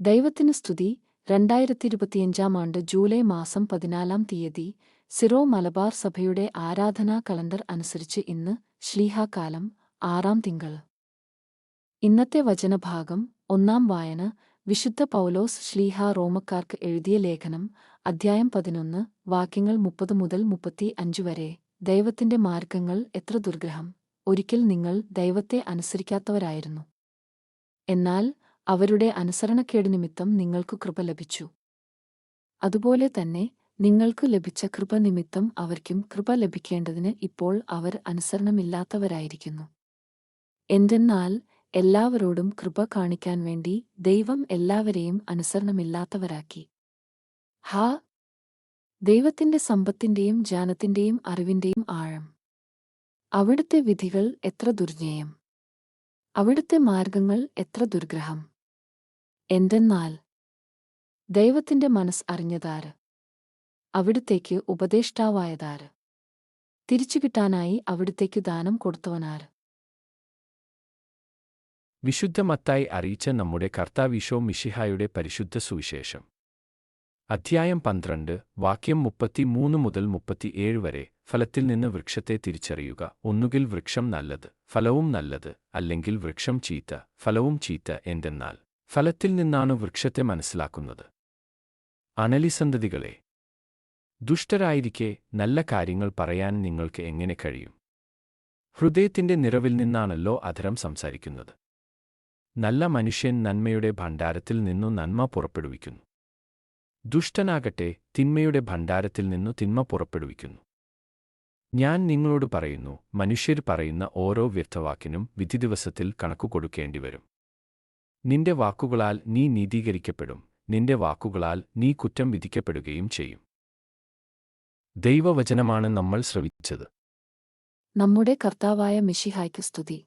ദൈവത്തിന് സ്തുതി. രണ്ടായിരത്തി ഇരുപത്തിയഞ്ചാം ആണ്ട് ജൂലൈ മാസം പതിനാലാം തീയതി സിറോ മലബാർ സഭയുടെ ആരാധനാ കലണ്ടർ അനുസരിച്ച് ഇന്ന് ശ്ലീഹാകാലം ആറാം തിങ്കൾ. ഇന്നത്തെ വചനഭാഗം ഒന്നാം വായന വിശുദ്ധ പൗലോസ് ശ്ലീഹ റോമക്കാർക്ക് എഴുതിയ ലേഖനം അധ്യായം പതിനൊന്ന് വാക്യങ്ങൾ മുപ്പത് മുതൽ മുപ്പത്തി അഞ്ച് വരെ. ദൈവത്തിന്റെ മാർഗങ്ങൾ എത്ര ദുർഗ്രഹം. ഒരിക്കൽ നിങ്ങൾ ദൈവത്തെ അനുസരിക്കാത്തവരായിരുന്നു. എന്നാൽ അവരുടെ അനുസരണക്കേട് നിമിത്തം നിങ്ങൾക്കു കൃപ ലഭിച്ചു. അതുപോലെ തന്നെ നിങ്ങൾക്കു ലഭിച്ച കൃപ നിമിത്തം അവർക്കും കൃപ ലഭിക്കേണ്ടതിന് ഇപ്പോൾ അവർ അനുസരണമില്ലാത്തവരായിരിക്കുന്നു. എന്തെന്നാൽ എല്ലാവരോടും കൃപ കാണിക്കാൻ വേണ്ടി ദൈവം എല്ലാവരെയും അനുസരണമില്ലാത്തവരാക്കി. ഹാ ദൈവത്തിന്റെ സമ്പത്തിന്റെയും ജ്ഞാനത്തിന്റെയും അറിവിന്റെയും ആഴം. അവിടുത്തെ വിധികൾ എത്ര ദുർജ്ഞേയം. അവിടുത്തെ മാർഗങ്ങൾ എത്ര ദുർഗ്രഹം. എന്തെന്നാൽ ദൈവത്തിന്റെ മനസ്സ് അറിഞ്ഞതാര്? അവിടുത്തേക്ക് ഉപദേഷ്ടാവായതാര്? തിരിച്ചുകിട്ടാനായി അവിടുത്തേക്ക് ദാനം കൊടുത്തവനാര്? വിശുദ്ധമത്തായി അറിയിച്ച നമ്മുടെ കർത്താവിശോ മിഷിഹായുടെ പരിശുദ്ധ സുവിശേഷം. അധ്യായം പന്ത്രണ്ട് വാക്യം മുപ്പത്തിമൂന്ന് മുതൽ മുപ്പത്തിയേഴ് വരെ ഫലത്തിൽ നിന്ന് വൃക്ഷത്തെ തിരിച്ചറിയുക. ഒന്നുകിൽ വൃക്ഷം നല്ലത് ഫലവും നല്ലത് അല്ലെങ്കിൽ വൃക്ഷം ചീത്ത ഫലവും ചീത്ത എന്തെന്നാൽ ഫലത്തിൽ നിന്നാണ് വൃക്ഷത്തെ മനസ്സിലാക്കുന്നത്. അനലിസന്തതികളെ ദുഷ്ടരായിരിക്കെ നല്ല കാര്യങ്ങൾ പറയാൻ നിങ്ങൾക്ക് എങ്ങനെ കഴിയും? ഹൃദയത്തിന്റെ നിറവിൽ നിന്നാണല്ലോ അധരം സംസാരിക്കുന്നത്. നല്ല മനുഷ്യൻ നന്മയുടെ ഭണ്ഡാരത്തിൽ നിന്നു നന്മ പുറപ്പെടുവിക്കുന്നു. ദുഷ്ടനാകട്ടെ തിന്മയുടെ ഭണ്ഡാരത്തിൽ നിന്നു തിന്മ പുറപ്പെടുവിക്കുന്നു. ഞാൻ നിങ്ങളോട് പറയുന്നു മനുഷ്യർ പറയുന്ന ഓരോ വ്യർത്ഥവാക്കിനും വിധിദിവസത്തിൽ കണക്കു കൊടുക്കേണ്ടിവരും നിന്റെ വാക്കുകളാൽ നീ നീതീകരിക്കപ്പെടും. നിന്റെ വാക്കുകളാൽ നീ കുറ്റം വിധിക്കപ്പെടുകയും ചെയ്യും. ദൈവവചനമാണ് നമ്മൾ ശ്രവിച്ചത്. നമ്മുടെ കർത്താവായ മിഷിഹായ്ക്ക് സ്തുതി.